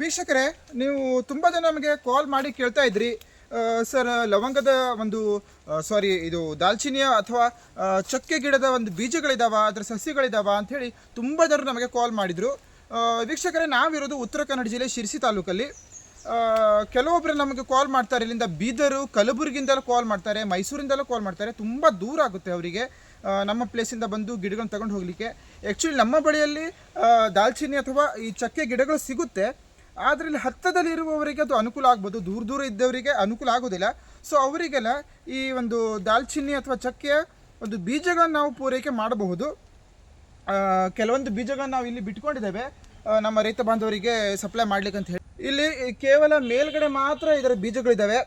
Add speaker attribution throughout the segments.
Speaker 1: ವೀಕ್ಷಕರೇ, ನೀವು ತುಂಬ ಜನ ನಮಗೆ ಕಾಲ್ ಮಾಡಿ ಕೇಳ್ತಾ ಇದ್ರಿ. ಸರ್, ಲವಂಗದ ಒಂದು ಸಾರಿ ಇದು ದಾಲ್ಚಿನಿಯ ಅಥವಾ ಚಕ್ಕೆ ಗಿಡದ ಒಂದು ಬೀಜಗಳಿದಾವ, ಅದರ ಸಸಿಗಳಿದ್ದಾವ ಅಂತ ಹೇಳಿ ತುಂಬ ಜನರು ನಮಗೆ ಕಾಲ್ ಮಾಡಿದರು. ವೀಕ್ಷಕರೇ, ನಾವಿರೋದು ಉತ್ತರ ಕನ್ನಡ ಜಿಲ್ಲೆ ಶಿರ್ಸಿ ತಾಲೂಕಲ್ಲಿ. ಕೆಲವೊಬ್ಬರು ನಮಗೆ ಕಾಲ್ ಮಾಡ್ತಾರೆ, ಇಲ್ಲಿಂದ ಬೀದರು, ಕಲಬುರಗಿಯಿಂದಲೂ ಕಾಲ್ ಮಾಡ್ತಾರೆ, ಮೈಸೂರಿಂದಲೂ ಕಾಲ್ ಮಾಡ್ತಾರೆ. ತುಂಬ ದೂರ ಆಗುತ್ತೆ ಅವರಿಗೆ. ನಮ್ಮ ಪ್ಲೇಸಿಂದ ಬಂದು ಗಿಡಗಳನ್ನ ತಗೊಂಡು ಹೋಗಲಿಕ್ಕೆ. ಆ್ಯಕ್ಚುಲಿ ನಮ್ಮ ಬಳಿಯಲ್ಲಿ ದಾಲ್ಚಿನ್ನಿ ಅಥವಾ ಈ ಚಕ್ಕೆ ಗಿಡಗಳು ಸಿಗುತ್ತೆ. ಆದರೆ ಇಲ್ಲಿ ಹತ್ತದಲ್ಲಿ ಇರುವವರಿಗೆ ಅದು ಅನುಕೂಲ ಆಗ್ಬೋದು. ದೂರ ದೂರ ಇದ್ದವರಿಗೆ ಅನುಕೂಲ ಆಗೋದಿಲ್ಲ. ಸೊ ಅವರಿಗೆಲ್ಲ ಈ ಒಂದು ದಾಲ್ಚಿನ್ನಿ ಅಥವಾ ಚಕ್ಕೆಯ ಒಂದು ಬೀಜಗಳನ್ನು ನಾವು ಪೂರೈಕೆ ಮಾಡಬಹುದು. ಕೆಲವೊಂದು ಬೀಜಗಳನ್ನು ನಾವು ಇಲ್ಲಿ ಬಿಟ್ಕೊಂಡಿದ್ದೇವೆ. ನಮ್ಮ ರೈತ ಬಾಂಧವರಿಗೆ ಸಪ್ಲೈ ಮಾಡ್ಲಿಕ್ಕೆ ಅಂತ ಹೇಳಿ. ಇಲ್ಲಿ ಕೇವಲ ಮೇಲ್ಗಡೆ ಮಾತ್ರ ಇದರ ಬೀಜಗಳಿದ್ದಾವೆ.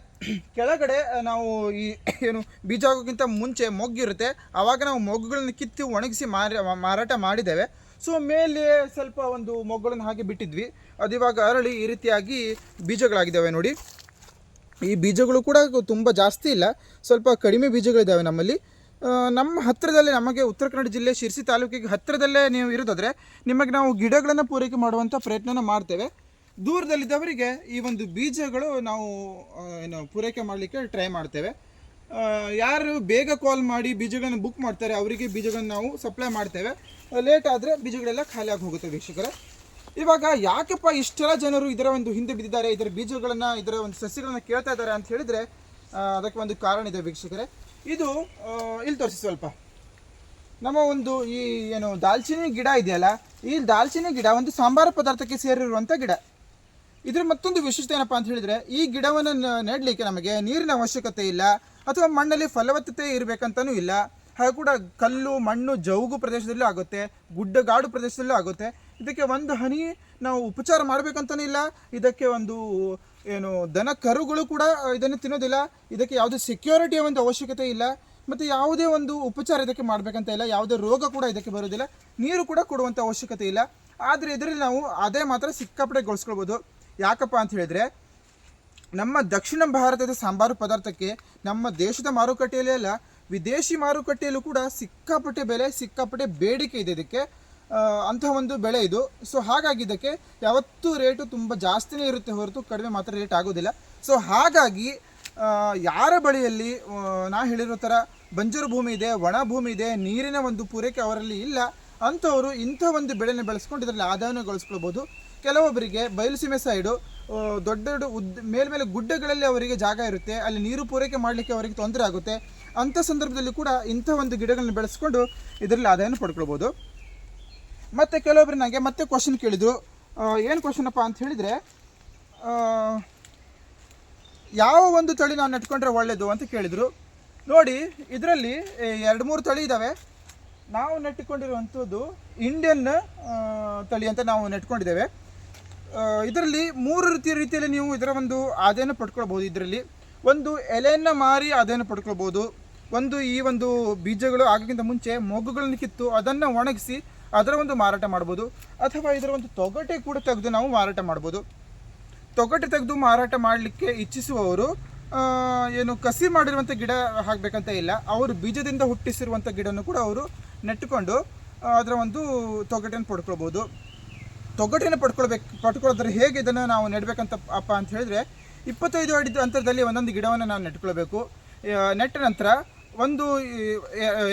Speaker 1: ಕೆಳಗಡೆ ನಾವು ಈ ಏನು ಬೀಜ ಆಗೋಕ್ಕಿಂತ ಮುಂಚೆ ಮೊಗ್ಗಿರುತ್ತೆ. ಆವಾಗ ನಾವು ಮೊಗ್ಗುಗಳನ್ನ ಕಿತ್ತು ಒಣಗಿಸಿ ಮಾರ, ಮಾರಾಟ ಮಾಡಿದ್ದೇವೆ. ಸೊ ಮೇಲೆ ಸ್ವಲ್ಪ ಒಂದು ಮೊಗ್ಗುಗಳನ್ನು ಹಾಗೆ ಬಿಟ್ಟಿದ್ವಿ. ಅದು ಇವಾಗ ಅರಳಿ ಈ ರೀತಿಯಾಗಿ ಬೀಜಗಳಾಗಿದ್ದಾವೆ ನೋಡಿ. ಈ ಬೀಜಗಳು ಕೂಡ ತುಂಬ ಜಾಸ್ತಿ ಇಲ್ಲ. ಸ್ವಲ್ಪ ಕಡಿಮೆ ಬೀಜಗಳಿದ್ದಾವೆ ನಮ್ಮಲ್ಲಿ. ನಮ್ಮ ಹತ್ತಿರದಲ್ಲೇ ನಮಗೆ ಉತ್ತರ ಕನ್ನಡ ಜಿಲ್ಲೆ ಶಿರ್ಸಿ ತಾಲೂಕಿಗೆ ಹತ್ತಿರದಲ್ಲೇ ನೀವು ಇರೋದಾದರೆ ನಿಮಗೆ ನಾವು ಗಿಡಗಳನ್ನು ಪೂರೈಕೆ ಮಾಡುವಂಥ ಪ್ರಯತ್ನನ ಮಾಡ್ತೇವೆ. ದೂರದಲ್ಲಿದ್ದವರಿಗೆ ಈ ಒಂದು ಬೀಜಗಳು ನಾವು ಏನು ಪೂರೈಕೆ ಮಾಡಲಿಕ್ಕೆ ಟ್ರೈ ಮಾಡ್ತೇವೆ. ಯಾರು ಬೇಗ ಕಾಲ್ ಮಾಡಿ ಬೀಜಗಳನ್ನು ಬುಕ್ ಮಾಡ್ತಾರೆ, ಅವರಿಗೆ ಬೀಜಗಳನ್ನು ನಾವು ಸಪ್ಲೈ ಮಾಡ್ತೇವೆ. ಲೇಟ್ ಆದರೆ ಬೀಜಗಳೆಲ್ಲ ಖಾಲಿಯಾಗಿ ಹೋಗುತ್ತೆ ವೀಕ್ಷಕರೇ. ಇವಾಗ ಯಾಕಪ್ಪ ಇಷ್ಟೆಲ್ಲ ಜನರು ಇದರ ಒಂದು ಹಿಂದೆ ಬಿದ್ದಿದ್ದಾರೆ, ಇದರ ಬೀಜಗಳನ್ನು, ಇದರ ಒಂದು ಸಸ್ಯಗಳನ್ನು ಕೇಳ್ತಾ ಇದ್ದಾರೆ ಅಂತ ಹೇಳಿದರೆ ಅದಕ್ಕೆ ಒಂದು ಕಾರಣ ಇದೆ ವೀಕ್ಷಕರೇ. ಇದು ಇಲ್ಲಿ ತೋರಿಸಿ ಸ್ವಲ್ಪ. ನಮ್ಮ ಒಂದು ಈ ಏನು, ದಾಲ್ಚಿನ್ನಿ ಗಿಡ ಇದೆಯಲ್ಲ, ಈ ದಾಲ್ಚಿನ್ನಿ ಗಿಡ ಒಂದು ಸಾಂಬಾರು ಪದಾರ್ಥಕ್ಕೆ ಸೇರಿರುವಂಥ ಗಿಡ. ಇದ್ರ ಮತ್ತೊಂದು ವಿಶಿಷ್ಟ ಏನಪ್ಪ ಅಂತ ಹೇಳಿದ್ರೆ, ಈ ಗಿಡವನ್ನು ನೆಡಲಿಕ್ಕೆ ನಮಗೆ ನೀರಿನ ಅವಶ್ಯಕತೆ ಇಲ್ಲ, ಅಥವಾ ಮಣ್ಣಲ್ಲಿ ಫಲವತ್ತತೆ ಇರಬೇಕಂತನೂ ಇಲ್ಲ, ಹಾಗೆ ಕೂಡ ಕಲ್ಲು, ಮಣ್ಣು ಜೌಗು ಪ್ರದೇಶದಲ್ಲೂ ಆಗುತ್ತೆ, ಗುಡ್ಡಗಾಡು ಪ್ರದೇಶದಲ್ಲೂ ಆಗುತ್ತೆ. ಇದಕ್ಕೆ ಒಂದು ಹನಿ ನಾವು ಉಪಚಾರ ಮಾಡಬೇಕಂತನೂ ಇಲ್ಲ, ಇದಕ್ಕೆ ಒಂದು ಏನು ದನ ಕರುಗಳು ಕೂಡ ಇದನ್ನು ತಿನ್ನೋದಿಲ್ಲ, ಇದಕ್ಕೆ ಯಾವುದೇ ಸೆಕ್ಯೂರಿಟಿಯ ಒಂದು ಅವಶ್ಯಕತೆ ಇಲ್ಲ, ಮತ್ತು ಯಾವುದೇ ಒಂದು ಉಪಚಾರ ಇದಕ್ಕೆ ಮಾಡಬೇಕಂತ ಇಲ್ಲ, ಯಾವುದೇ ರೋಗ ಕೂಡ ಇದಕ್ಕೆ ಬರೋದಿಲ್ಲ ನೀರು ಕೂಡ ಕೊಡುವಂಥ ಅವಶ್ಯಕತೆ ಇಲ್ಲ. ಆದರೆ ಇದರಲ್ಲಿ ನಾವು ಅದೇ ಮಾತ್ರ ಸಿಕ್ಕಾಪಟ್ಟೆ ಗೊಳಿಸ್ಕೊಳ್ಬೋದು. ಯಾಕಪ್ಪ ಅಂತ ಹೇಳಿದ್ರೆ, ನಮ್ಮ ದಕ್ಷಿಣ ಭಾರತದ ಸಾಂಬಾರು ಪದಾರ್ಥಕ್ಕೆ ನಮ್ಮ ದೇಶದ ಮಾರುಕಟ್ಟೆಯಲ್ಲಿ ಅಲ್ಲ, ವಿದೇಶಿ ಮಾರುಕಟ್ಟೆಯಲ್ಲೂ ಕೂಡ ಸಿಕ್ಕಾಪಟ್ಟೆ ಬೆಲೆ, ಸಿಕ್ಕಾಪಟ್ಟೆ ಬೇಡಿಕೆ ಇದೆ ಇದಕ್ಕೆ. ಅಂಥ ಒಂದು ಬೆಳೆ ಇದು. ಸೊ ಹಾಗಾಗಿ ಇದಕ್ಕೆ ಯಾವತ್ತೂ ರೇಟು ತುಂಬ ಜಾಸ್ತಿನೇ ಇರುತ್ತೆ ಹೊರತು ಕಡಿಮೆ ಮಾತ್ರ ರೇಟ್ ಆಗೋದಿಲ್ಲ. ಸೊ ಹಾಗಾಗಿ ಯಾರ ಬಳಿಯಲ್ಲಿ ನಾ ಹೇಳಿರೋ ಥರ ಬಂಜರು ಭೂಮಿ ಇದೆ, ಒಣ ಭೂಮಿ ಇದೆ, ನೀರಿನ ಒಂದು ಪೂರೈಕೆ ಅವರಲ್ಲಿ ಇಲ್ಲ, ಅಂಥವರು ಇಂಥ ಒಂದು ಬೆಳೆನ ಬೆಳೆಸ್ಕೊಂಡು ಇದರಲ್ಲಿ ಆದಾಯವನ್ನು ಗಳಿಸ್ಕೊಳ್ಬೋದು. ಕೆಲವೊಬ್ಬರಿಗೆ ಬಯಲುಸೀಮೆ ಸೈಡು ದೊಡ್ಡ ದೊಡ್ಡ ಉದ್ದ ಮೇಲ್ಮೇಲೆ ಗುಡ್ಡಗಳಲ್ಲಿ ಅವರಿಗೆ ಜಾಗ ಇರುತ್ತೆ, ಅಲ್ಲಿ ನೀರು ಪೂರೈಕೆ ಮಾಡಲಿಕ್ಕೆ ಅವರಿಗೆ ತೊಂದರೆ ಆಗುತ್ತೆ. ಅಂಥ ಸಂದರ್ಭದಲ್ಲಿ ಕೂಡ ಇಂಥ ಒಂದು ಗಿಡಗಳನ್ನ ಬೆಳೆಸ್ಕೊಂಡು ಇದರಲ್ಲಿ ಆದಾಯನ ಪಡ್ಕೊಳ್ಬೋದು. ಮತ್ತು ಕೆಲವೊಬ್ರು ನನಗೆ ಮತ್ತೆ ಕ್ವಶನ್ ಕೇಳಿದರು. ಏನು ಕ್ವಶನಪ್ಪ ಅಂತ ಹೇಳಿದರೆ ಯಾವ ಒಂದು ತಳಿ ನಾವು ನೆಟ್ಕೊಂಡ್ರೆ ಒಳ್ಳೆಯದು ಅಂತ ಕೇಳಿದರು. ನೋಡಿ, ಇದರಲ್ಲಿ ಎರಡು ಮೂರು ತಳಿ ಇದ್ದಾವೆ ನಾವು ನೆಟ್ಟುಕೊಂಡಿರುವಂಥದ್ದು ಇಂಡಿಯನ್ ತಳಿ ಅಂತ ನಾವು ನೆಟ್ಕೊಂಡಿದ್ದೇವೆ. ಇದರಲ್ಲಿ ಮೂರು ರೀತಿಯ ರೀತಿಯಲ್ಲಿ ನೀವು ಇದರ ಒಂದು ಆದಾಯನ ಪಡ್ಕೊಳ್ಬೋದು ಇದರಲ್ಲಿ ಒಂದು ಎಲೆಯನ್ನು ಮಾರಿ ಆದಾಯನ ಪಡ್ಕೊಳ್ಬೋದು ಒಂದು ಈ ಒಂದು ಬೀಜಗಳು ಆಗೋಕ್ಕಿಂತ ಮುಂಚೆ ಮೊಗ್ಗುಗಳನ್ನು ಕಿತ್ತು ಅದನ್ನು ಒಣಗಿಸಿ ಅದರ ಒಂದು ಮಾರಾಟ ಮಾಡ್ಬೋದು. ಅಥವಾ ಇದರ ಒಂದು ತೊಗಟೆ ಕೂಡ ತೆಗೆದು ನಾವು ಮಾರಾಟ ಮಾಡ್ಬೋದು. ತೊಗಟೆ ತೆಗೆದು ಮಾರಾಟ ಮಾಡಲಿಕ್ಕೆ ಇಚ್ಛಿಸುವವರು ಏನು ಕಸಿ ಮಾಡಿರುವಂಥ ಗಿಡ ಹಾಕಬೇಕಂತ ಇಲ್ಲ. ಅವರು ಬೀಜದಿಂದ ಹುಟ್ಟಿಸಿರುವಂಥ ಗಿಡನೂ ಕೂಡ ಅವರು ನೆಟ್ಟುಕೊಂಡು ಅದರ ಒಂದು ತೊಗಟೆಯನ್ನು ಪಡ್ಕೊಳ್ಬೋದು. ತೊಗಟೆನ ಪಡ್ಕೊಳ್ಬೇಕು ಪಡ್ಕೊಳ್ಳೋದ್ರೆ ಹೇಗೆ ಇದನ್ನು ನಾವು ನೆಡಬೇಕಂತ ಅಪ್ಪ ಅಂತ ಹೇಳಿದ್ರೆ, ಇಪ್ಪತ್ತೈದು ಅಡಿ ಅಂತರದಲ್ಲಿ ಒಂದೊಂದು ಗಿಡವನ್ನು ನಾವು ನೆಟ್ಕೊಳ್ಬೇಕು. ನೆಟ್ಟ ನಂತರ ಒಂದು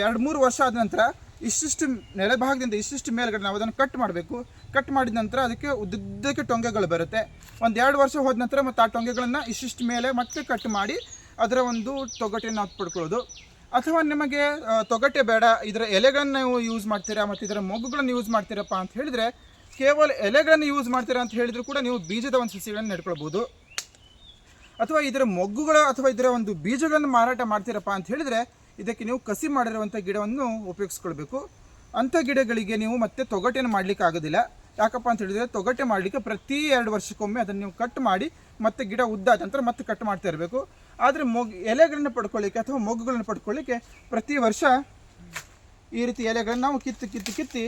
Speaker 1: ಎರಡು, ಮೂರು ವರ್ಷ ಆದ ನಂತರ ಇಷ್ಟಿಷ್ಟು ನೆಲಭಾಗದಿಂದ ಇಷ್ಟಿಷ್ಟು ಮೇಲ್ಗಡೆ ನಾವು ಅದನ್ನು ಕಟ್ ಮಾಡಬೇಕು. ಕಟ್ ಮಾಡಿದ ನಂತರ ಅದಕ್ಕೆ ಉದ್ದಕ್ಕೆ ಟೊಂಗೆಗಳು ಬರುತ್ತೆ. ಒಂದು ಎರಡು ವರ್ಷ ಹೋದ ನಂತರ ಮತ್ತು ಆ ಟೊಂಗೆಗಳನ್ನು ಇಷ್ಟಿಷ್ಟು ಮೇಲೆ ಮತ್ತೆ ಕಟ್ ಮಾಡಿ ಅದರ ಒಂದು ತೊಗಟೆಯನ್ನು ನಾವು ಪಡ್ಕೊಳ್ಳೋದು. ಅಥವಾ ನಿಮಗೆ ತೊಗಟೆ ಬೇಡ, ಇದರ ಎಲೆಗಳನ್ನು ನೀವು ಯೂಸ್ ಮಾಡ್ತೀರಾ, ಮತ್ತು ಇದರ ಮೊಗ್ಗುಗಳನ್ನು ಯೂಸ್ ಮಾಡ್ತೀರಪ್ಪ ಅಂತ ಹೇಳಿದರೆ ಕೇವಲ ಎಲೆಗಳನ್ನು ಯೂಸ್ ಮಾಡ್ತೀರಾ ಅಂತ ಹೇಳಿದರೂ ಕೂಡ ನೀವು ಬೀಜದ ಒಂದು ಸಸಿಗಳನ್ನು ನೆಡ್ಕೊಳ್ಬೋದು. ಅಥವಾ ಇದರ ಮೊಗ್ಗುಗಳ ಅಥವಾ ಇದರ ಒಂದು ಬೀಜಗಳನ್ನು ಮಾರಾಟ ಮಾಡ್ತೀರಪ್ಪ ಅಂತ ಹೇಳಿದರೆ ಇದಕ್ಕೆ ನೀವು ಕಸಿ ಮಾಡಿರುವಂಥ ಗಿಡವನ್ನು ಉಪಯೋಗಿಸ್ಕೊಳ್ಬೇಕು. ಅಂಥ ಗಿಡಗಳಿಗೆ ನೀವು ಮತ್ತೆ ತೊಗಟೆಯನ್ನು ಮಾಡಲಿಕ್ಕೆ ಆಗೋದಿಲ್ಲ. ಯಾಕಪ್ಪ ಅಂತ ಹೇಳಿದರೆ ತೊಗಟೆ ಮಾಡಲಿಕ್ಕೆ ಪ್ರತಿ ಎರಡು ವರ್ಷಕ್ಕೊಮ್ಮೆ ಅದನ್ನು ನೀವು ಕಟ್ ಮಾಡಿ ಮತ್ತೆ ಗಿಡ ಉದ್ದಾದ ನಂತರ ಮತ್ತೆ ಕಟ್ ಮಾಡ್ತಾ ಇರಬೇಕು. ಆದರೆ ಮೊಗ್ ಎಲೆಗಳನ್ನು ಪಡ್ಕೊಳ್ಳಿಕ್ಕೆ ಅಥವಾ ಮೊಗ್ಗುಗಳನ್ನು ಪಡ್ಕೊಳ್ಳಿಕ್ಕೆ ಪ್ರತಿ ವರ್ಷ ಈ ರೀತಿ ಎಲೆಗಳನ್ನು ನಾವು ಕಿತ್ತು ಕಿತ್ತು, ಕಿತ್ತಿ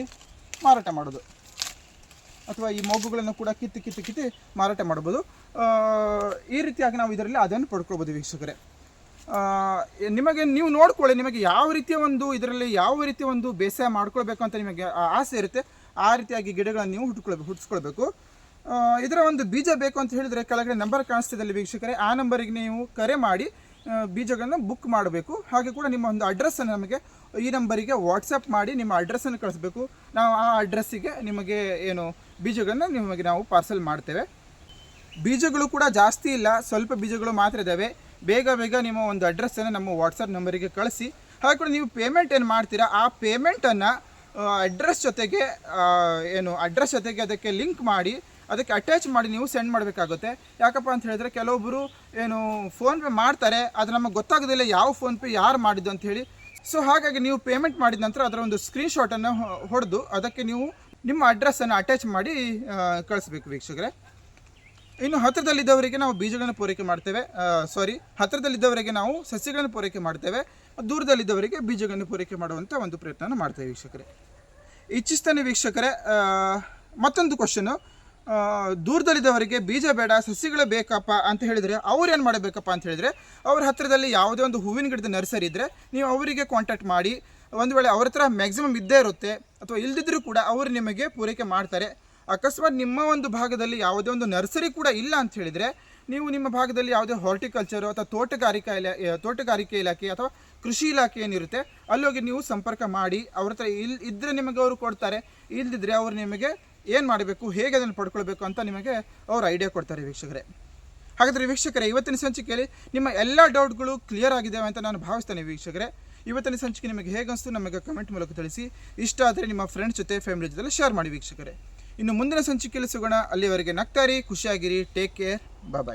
Speaker 1: ಮಾರಾಟ ಮಾಡೋದು. ಅಥವಾ ಈ ಮೊಗ್ಗುಗಳನ್ನು ಕೂಡ ಕಿತ್ತು ಕಿತ್ತು ಕಿತ್ತಿ ಮಾರಾಟ ಮಾಡ್ಬೋದು ಈ ರೀತಿಯಾಗಿ ನಾವು ಇದರಲ್ಲಿ ಅದನ್ನು ಪಡ್ಕೊಳ್ಬೋದು ವೀಕ್ಷಕರೇ. ನಿಮಗೆ ನೀವು ನೋಡ್ಕೊಳ್ಳಿ, ನಿಮಗೆ ಯಾವ ರೀತಿಯ ಒಂದು ಇದರಲ್ಲಿ ಯಾವ ರೀತಿಯ ಒಂದು ಬೇಸಾಯ ಮಾಡ್ಕೊಳ್ಬೇಕು ಅಂತ ನಿಮಗೆ ಆಸೆ ಇರುತ್ತೆ. ಆ ರೀತಿಯಾಗಿ ಗಿಡಗಳನ್ನು ನೀವು ಹುಟ್ಕೊಳ್ಬೇಕು ಹುಟ್ಟಿಸ್ಕೊಳ್ಬೇಕು ಇದರ ಒಂದು ಬೀಜ ಬೇಕು ಅಂತ ಹೇಳಿದರೆ ಕೆಳಗಡೆ ನಂಬರ್ ಕಾಣಿಸ್ತಿದೆ ವೀಕ್ಷಕರೇ. ಆ ನಂಬರಿಗೆ ನೀವು ಕರೆ ಮಾಡಿ ಬೀಜಗಳನ್ನು ಬುಕ್ ಮಾಡಬೇಕು. ಹಾಗೆ ಕೂಡ ನಿಮ್ಮ ಒಂದು ಅಡ್ರೆಸ್ಸನ್ನು ನಮಗೆ ಈ ನಂಬರಿಗೆ ವಾಟ್ಸಪ್ ಮಾಡಿ ನಿಮ್ಮ ಅಡ್ರೆಸ್ಸನ್ನು ಕಳಿಸ್ಬೇಕು. ನಾವು ಆ ಅಡ್ರೆಸ್ಸಿಗೆ ನಿಮಗೆ ಏನು ಬೀಜಗಳನ್ನು ನಿಮಗೆ ನಾವು ಪಾರ್ಸಲ್ ಮಾಡ್ತೇವೆ. ಬೀಜಗಳು ಕೂಡ ಜಾಸ್ತಿ ಇಲ್ಲ, ಸ್ವಲ್ಪ ಬೀಜಗಳು ಮಾತ್ರ ಇದ್ದಾವೆ ಬೇಗ ಬೇಗ ನಿಮ್ಮ ಒಂದು ಅಡ್ರೆಸ್ಸನ್ನು ನಮ್ಮ ವಾಟ್ಸಪ್ ನಂಬರಿಗೆ ಕಳಿಸಿ. ಹಾಗೆ ಕೂಡ ನೀವು ಪೇಮೆಂಟ್ ಏನು ಮಾಡ್ತೀರಾ, ಆ ಪೇಮೆಂಟನ್ನು ಅಡ್ರೆಸ್ ಜೊತೆಗೆ ಏನು ಅಡ್ರೆಸ್ ಜೊತೆಗೆ ಅದಕ್ಕೆ ಲಿಂಕ್ ಮಾಡಿ, ಅದಕ್ಕೆ ಅಟ್ಯಾಚ್ ಮಾಡಿ ನೀವು ಸೆಂಡ್ ಮಾಡಬೇಕಾಗುತ್ತೆ. ಯಾಕಪ್ಪ ಅಂತ ಹೇಳಿದ್ರೆ ಕೆಲವೊಬ್ಬರು ಏನು ಫೋನ್ಪೇ ಮಾಡ್ತಾರೆ, ಅದು ನಮಗೆ ಗೊತ್ತಾಗೋದಿಲ್ಲ ಯಾವ ಫೋನ್ಪೇ ಯಾರು ಮಾಡಿದ್ದು ಅಂತ ಹೇಳಿ. ಸೊ ಹಾಗಾಗಿ ನೀವು ಪೇಮೆಂಟ್ ಮಾಡಿದ ನಂತರ ಅದರ ಒಂದು ಸ್ಕ್ರೀನ್ಶಾಟನ್ನು ಹೊಡೆದು, ಅದಕ್ಕೆ ನೀವು ನಿಮ್ಮ ಅಡ್ರೆಸ್ಸನ್ನು ಅಟ್ಯಾಚ್ ಮಾಡಿ ಕಳಿಸ್ಬೇಕು ವೀಕ್ಷಕರೇ. ಇನ್ನು ಹತ್ತಿರದಲ್ಲಿದ್ದವರಿಗೆ ನಾವು ಬೀಜಗಳನ್ನು ಪೂರೈಕೆ ಮಾಡ್ತೇವೆ. ಸಾರಿ ಹತ್ತಿರದಲ್ಲಿದ್ದವರಿಗೆ ನಾವು ಸಸ್ಯಗಳನ್ನು ಪೂರೈಕೆ ಮಾಡ್ತೇವೆ. ದೂರದಲ್ಲಿದ್ದವರಿಗೆ ಬೀಜಗಳನ್ನು ಪೂರೈಕೆ ಮಾಡುವಂಥ ಒಂದು ಪ್ರಯತ್ನ ಮಾಡ್ತೇವೆ ವೀಕ್ಷಕರೇ. ಇಚ್ಛಿಸ್ತಾನೆ ವೀಕ್ಷಕರೇ ಮತ್ತೊಂದು ಕ್ವಶನು ದೂರದಲ್ಲಿದ್ದವರಿಗೆ ಬೀಜ ಬೇಡ ಸಸ್ಯಗಳು ಬೇಕಪ್ಪ ಅಂತ ಹೇಳಿದರೆ ಅವ್ರು ಏನು ಮಾಡಬೇಕಪ್ಪ ಅಂತ ಹೇಳಿದರೆ, ಅವ್ರ ಹತ್ತಿರದಲ್ಲಿ ಯಾವುದೇ ಒಂದು ಹೂವಿನ ಗಿಡದ ನರ್ಸರಿ ಇದ್ದರೆ ನೀವು ಅವರಿಗೆ ಕಾಂಟ್ಯಾಕ್ಟ್ ಮಾಡಿ ಒಂದು ವೇಳೆ ಅವ್ರ ಹತ್ರ ಮ್ಯಾಕ್ಸಿಮಮ್ ಇದ್ದೇ ಇರುತ್ತೆ ಅಥವಾ ಇಲ್ಲದಿದ್ದರೂ ಕೂಡ ಅವರು ನಿಮಗೆ ಪೂರೈಕೆ ಮಾಡ್ತಾರೆ. ಅಕಸ್ಮಾತ್ ನಿಮ್ಮ ಒಂದು ಭಾಗದಲ್ಲಿ ಯಾವುದೇ ಒಂದು ನರ್ಸರಿ ಕೂಡ ಇಲ್ಲ ಅಂತ ಹೇಳಿದರೆ ನೀವು ನಿಮ್ಮ ಭಾಗದಲ್ಲಿ ಯಾವುದೇ ಹಾರ್ಟಿಕಲ್ಚರು ಅಥವಾ ತೋಟಗಾರಿಕಾ ಇಲಾ ತೋಟಗಾರಿಕೆ ಇಲಾಖೆ ಅಥವಾ ಕೃಷಿ ಇಲಾಖೆ ಏನಿರುತ್ತೆ, ಅಲ್ಲೋಗಿ ನೀವು ಸಂಪರ್ಕ ಮಾಡಿ ಅವ್ರ ಹತ್ರ ಇಲ್ಲಿ ಇದ್ದರೆ ನಿಮಗೆ ಅವರು ಕೊಡ್ತಾರೆ, ಇಲ್ದಿದ್ರೆ ಅವರು ನಿಮಗೆ ಏನು ಮಾಡಬೇಕು, ಹೇಗೆ ಅದನ್ನು ಪಡ್ಕೊಳ್ಬೇಕು ಅಂತ ನಿಮಗೆ ಅವರು ಐಡಿಯಾ ಕೊಡ್ತಾರೆ ವೀಕ್ಷಕರೇ. ಹಾಗಾದರೆ ವೀಕ್ಷಕರೇ, ಇವತ್ತಿನ ಸಂಚಿಕೆಯಲ್ಲಿ ನಿಮ್ಮ ಎಲ್ಲ ಡೌಟ್ಗಳು ಕ್ಲಿಯರ್ ಆಗಿದ್ದಾವೆ ಅಂತ ನಾನು ಭಾವಿಸ್ತೇನೆ ವೀಕ್ಷಕರೇ. ಇವತ್ತಿನ ಸಂಚಿಕೆ ನಿಮಗೆ ಹೇಗೆ ಅನಿಸ್ತು ನಮಗೆ ಕಮೆಂಟ್ ಮೂಲಕ ತಿಳಿಸಿ. ಇಷ್ಟ ಆದರೆ ನಿಮ್ಮ ಫ್ರೆಂಡ್ಸ್ ಜೊತೆ ಫ್ಯಾಮಿಲಿ ಜೊತೆ ಶೇರ್ ಮಾಡಿ ವೀಕ್ಷಕರೇ. ಇನ್ನು ಮುಂದಿನ ಸಂಚಿಕೆಯಲ್ಲಿ ಸಿಗೋಣ. ಅಲ್ಲಿವರೆಗೆ ನಗ್ತಾರಿ ಖುಷಿಯಾಗಿರಿ. Take care bye